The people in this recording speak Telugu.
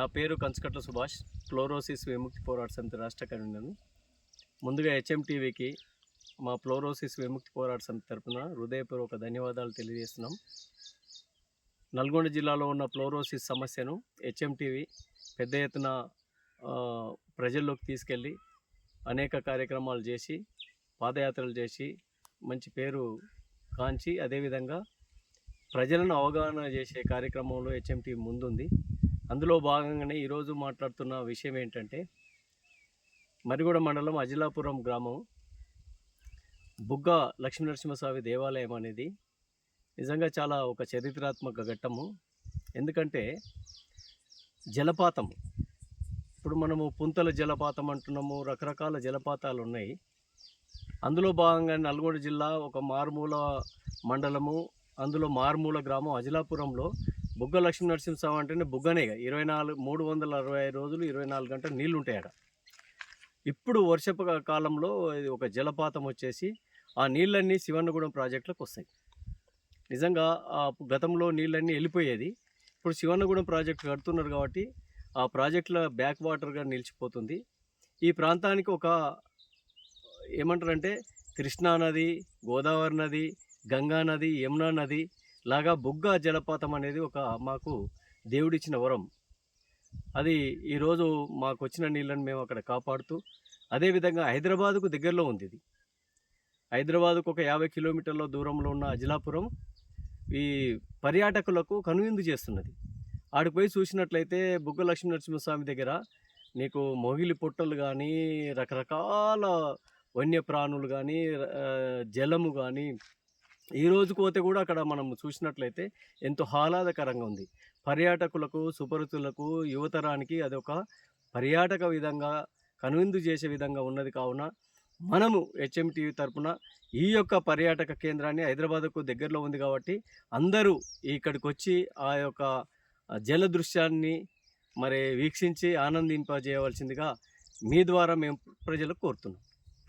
నా పేరు కంచకట్ల సుభాష్. ఫ్లోరోసిస్ విముక్తి పోరాట సమితి రాష్ట్ర కన్వీనర్ను ముందుగా హెచ్ఎంటీవీకి మా ఫ్లోరోసిస్ విముక్తి పోరాట సమితి తరఫున హృదయపూర్వక ధన్యవాదాలు తెలియజేస్తున్నాం. నల్గొండ జిల్లాలో ఉన్న ఫ్లోరోసిస్ సమస్యను హెచ్ఎంటీవీ పెద్ద ఎత్తున ప్రజల్లోకి తీసుకెళ్ళి అనేక కార్యక్రమాలు చేసి పాదయాత్రలు చేసి మంచి పేరు కాంచి అదేవిధంగా ప్రజలను అవగాహన చేసే కార్యక్రమంలో హెచ్ఎంటీ ముందుంది. అందులో భాగంగానే ఈరోజు మాట్లాడుతున్న విషయం ఏంటంటే మరిగూడ మండలం అజిలాపురం గ్రామం బుగ్గ లక్ష్మీనరసింహస్వామి దేవాలయం అనేది నిజంగా చాలా ఒక చరిత్రాత్మక ఘట్టము. ఎందుకంటే జలపాతం ఇప్పుడు మనము పుంతల జలపాతం అంటున్నాము రకరకాల జలపాతాలు ఉన్నాయి. అందులో భాగంగా నల్గొండ జిల్లా ఒక మారుమూల మండలము అందులో మారుమూల గ్రామం అజిలాపురంలో బుగ్గ లక్ష్మీ నరసింహస్వామి అంటేనే బుగ్గనే ఇక. ఇరవై నాలుగు మూడు వందల అరవై ఐదు రోజులు ఇరవై నాలుగు గంటలు నీళ్ళు ఉంటాయి అక్కడ ఇప్పుడు వర్షపు కాలంలో ఇది ఒక జలపాతం వచ్చేసి ఆ నీళ్ళన్నీ శివన్నగూడెం ప్రాజెక్టులకు వస్తాయి. నిజంగా ఆ గతంలో నీళ్ళన్నీ వెళ్ళిపోయేది. ఇప్పుడు శివన్నగూడెం ప్రాజెక్టు కడుతున్నారు కాబట్టి ఆ ప్రాజెక్టుల బ్యాక్ వాటర్గా నిలిచిపోతుంది. ఈ ప్రాంతానికి ఒక ఏమంటారంటే కృష్ణా నది గోదావరి నది గంగా నది యమునా నది లాగా బుగ్గ జలపాతం అనేది ఒక మాకు దేవుడిచ్చిన వరం. అది ఈరోజు మాకు వచ్చిన నీళ్ళని మేము అక్కడ కాపాడుతూ అదేవిధంగా హైదరాబాదుకు దగ్గరలో ఉంది ఇది. హైదరాబాదుకు ఒక యాభై కిలోమీటర్ల దూరంలో ఉన్న అజిలాపురం ఈ పర్యాటకులకు కనువిందు చేస్తున్నది. ఆడికి పోయి చూసినట్లయితే బుగ్గ లక్ష్మీ నరసింహస్వామి దగ్గర నీకు మొగిలి పుట్టలు కానీ రకరకాల వన్యప్రాణులు కానీ జలము కానీ ఈ రోజు పోతే కూడా అక్కడ మనం చూసినట్లయితే ఎంతో ఆహ్లాదకరంగా ఉంది. పర్యాటకులకు సుపరితులకు యువతరానికి అదొక పర్యాటక విధంగా కనువిందు చేసే విధంగా ఉన్నది కావున మనము హెచ్ఎంటీవీ తరపున ఈ యొక్క పర్యాటక కేంద్రాన్ని హైదరాబాద్కు దగ్గరలో ఉంది కాబట్టి అందరూ ఇక్కడికి వచ్చి ఆ యొక్క జల దృశ్యాన్ని మరి వీక్షించి ఆనందింపజేయవలసిందిగా మీ ద్వారా మేము ప్రజలకు కోరుతున్నాం.